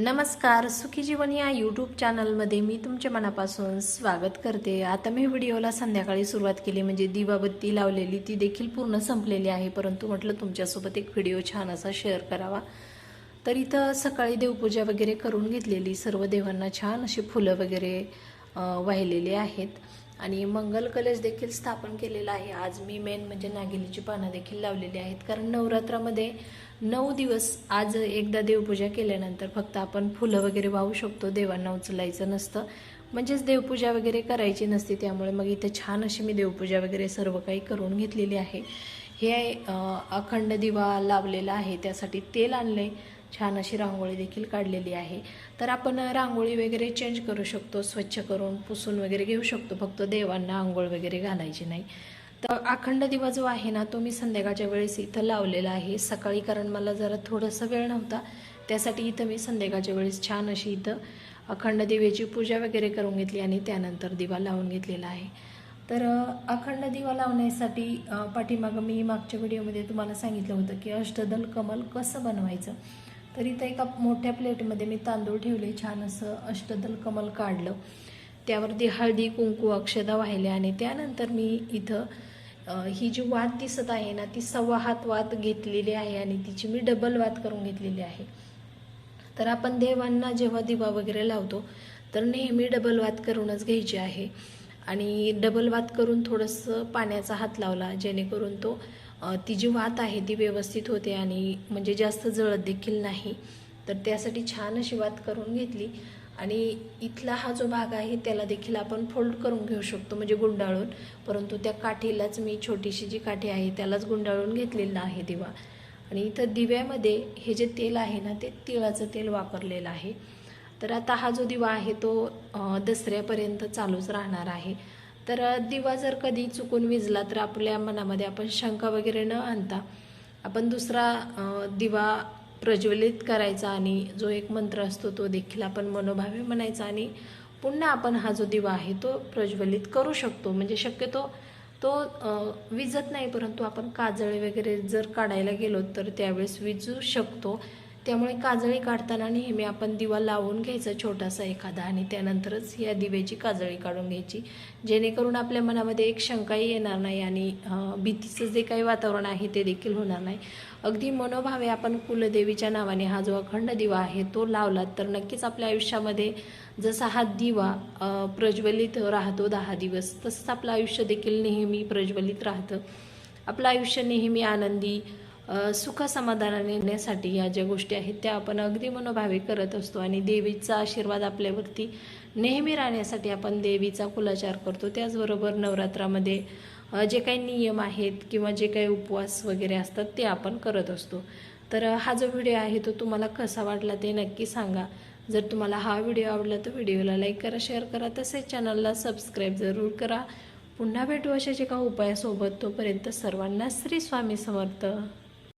नमस्कार सुखी जीवन या यूट्यूब चॅनलमध्ये मी तुमच्या मनापासून स्वागत करते. आता मी व्हिडिओला संध्याकाळी सुरुवात केली म्हणजे दिवाबत्ती लावलेली ती देखील पूर्ण संपलेली आहे. परंतु म्हटलं तुमच्यासोबत एक व्हिडिओ छान असा शेअर करावा. तर इथं सकाळी देवपूजा वगैरे करून घेतलेली. सर्व देवांना छान अशी फुलं वगैरे वाहिलेली आहेत. आणि मंगल कलश देखील स्थापन केलेला आहे. आज मी मेन म्हणजे नागिलीची पानं देखील लावलेली आहेत. कारण नवरात्रामध्ये नऊ दिवस आज एकदा देवपूजा केल्यानंतर फक्त आपण फुलं वगैरे वाहू शकतो. देवांना उचलायचं नसतं. म्हणजेच देवपूजा वगैरे करायची नसते. त्यामुळे मग इथं छान अशी मी देवपूजा वगैरे सर्व काही करून घेतलेली आहे. हे अखंड दिवा लावलेला आहे. त्यासाठी तेल आणले छान अशी रांगोळी देखील काढलेली आहे. तर आपण रांगोळी वगैरे चेंज करू शकतो स्वच्छ करून पुसून वगैरे घेऊ शकतो फक्त देवांना आंघोळ वगैरे घालायची नाही. तर अखंड दिवा जो आहे ना तो मी संध्याकाळच्या वेळेस इथं लावलेला आहे. सकाळी कारण मला जरा थोडंसं वेळ नव्हता त्यासाठी इथं मी संध्याकाळच्या वेळेस छान अशी इथं अखंड दिव्याची पूजा वगैरे करून घेतली आणि त्यानंतर दिवा लावून घेतलेला आहे. तर अखंड दिवा लावण्यासाठी पाठीमागं मी मागच्या व्हिडिओमध्ये तुम्हाला सांगितलं होतं की अष्टदल कमल कसं बनवायचं? तर इथं एका मोठ्या प्लेटमध्ये मी तांदूळ ठेवले छान असं अष्टदल कमल काढलं. त्यावरती हळदी कुंकू अक्षदा वाहिल्या आणि त्यानंतर मी इथं ही जी वात दिसत आहे ना ती सव्वा हात वात घेतलेली आहे आणि तिची मी डबल वात करून घेतलेली आहे. तर आपण देवांना जेव्हा दिवा वगैरे लावतो तर नेहमी डबल वात करूनच घ्यायची आहे. आणि डबल वात करून थोडंसं पाण्याचा हात लावला जेणेकरून तो ती जी वात आहे ती व्यवस्थित होते आणि म्हणजे जास्त जळत देखील नाही. तर त्यासाठी छान अशी वात करून घेतली. आणि इथला हा जो भाग आहे त्याला देखील आपण फोल्ड करून घेऊ शकतो म्हणजे गुंडाळून. परंतु त्या काठीलाच मी छोटीशी जी काठी आहे त्यालाच गुंडाळून घेतलेला आहे दिवा. आणि इथं दिव्यामध्ये हे जे तेल आहे ना ते तिळाचं तेल वापरलेलं आहे. तर आता हा जो दिवा आहे तो दसऱ्यापर्यंत चालूच राहणार आहे. तर दिवा जर कधी चुकून विजला तर आपल्या मनामध्ये आपण शंका वगैरे न आणता आपण दुसरा दिवा प्रज्वलित करायचा आणि जो एक मंत्र असतो तो देखील आपण मनोभावे म्हणायचा आणि पुन्हा आपण हा जो दिवा आहे तो प्रज्वलित करू शकतो. म्हणजे शक्यतो तो विजत नाही परंतु आपण काजळे वगैरे जर काढायला गेलो तर त्यावेळेस विजू शकतो. त्यामुळे काजळी काढताना नेहमी आपण दिवा लावून घ्यायचा छोटासा एखादा आणि त्यानंतरच या दिव्याची काजळी काढून घ्यायची. जेणेकरून आपल्या मनामध्ये एक शंकाही येणार नाही आणि भीतीचं जे काही वातावरण आहे ते देखील होणार नाही. अगदी मनोभावे आपण कुलदेवीच्या नावाने हा जो अखंड दिवा आहे तो लावला तर नक्कीच आपल्या आयुष्यामध्ये जसा हा दिवा प्रज्वलित राहतो दहा दिवस तसंच आपलं आयुष्य देखील नेहमी प्रज्वलित राहतं. आपलं आयुष्य नेहमी आनंदी सुखसमाधानाने सुख येण्यासाठी या ज्या गोष्टी आहेत त्या आपण अगदी मनोभावे करत असतो आणि देवीचा आशीर्वाद आपल्यावरती नेहमी राहण्यासाठी आपण देवीचा कुलाचार करतो. त्याचबरोबर नवरात्रामध्ये जे काही नियम आहेत किंवा जे काही उपवास वगैरे असतात ते आपण करत असतो. तर हा जो व्हिडिओ आहे तो तुम्हाला कसा वाटला ते नक्की सांगा. जर तुम्हाला हा व्हिडिओ आवडला तर व्हिडिओला लाईक करा शेअर करा. तसेच चॅनलला सबस्क्राईब जरूर करा. पुन्हा भेटू अशाच एका उपायासोबत. तोपर्यंत सर्वांना श्री स्वामी समर्थ.